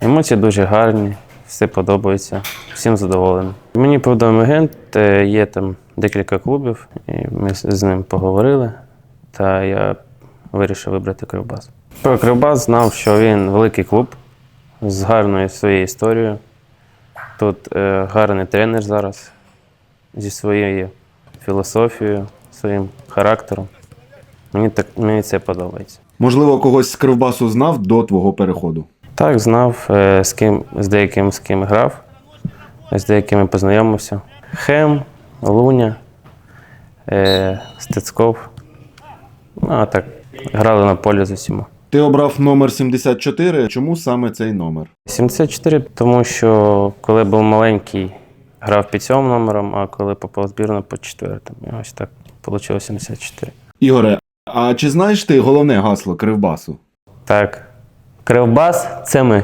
Емоції дуже гарні, все подобається, всім задоволений. Мені повідомив агент, е, є там декілька клубів, і ми з ним поговорили, та я вирішив вибрати Кривбас. Про Кривбас знав, що він великий клуб з гарною своєю історією. Тут е, гарний тренер зараз зі своєю філософією, своїм характером. Мені, так, мені це подобається. Можливо, когось з Кривбасу знав до твого переходу. Так, знав, е, з ким, з деяким з ким грав, з деякими познайомився. Хем, Луня, е, Стецков. Ну, а так, грали на полі з усіма. Ти обрав номер 74. Чому саме цей номер? 74, тому що коли був маленький, грав під сьомим номером, а коли попав в збірну по четвертому. І ось так вийшло 74. Ігоре, а чи знаєш ти головне гасло Кривбасу? Так. Кривбас це ми.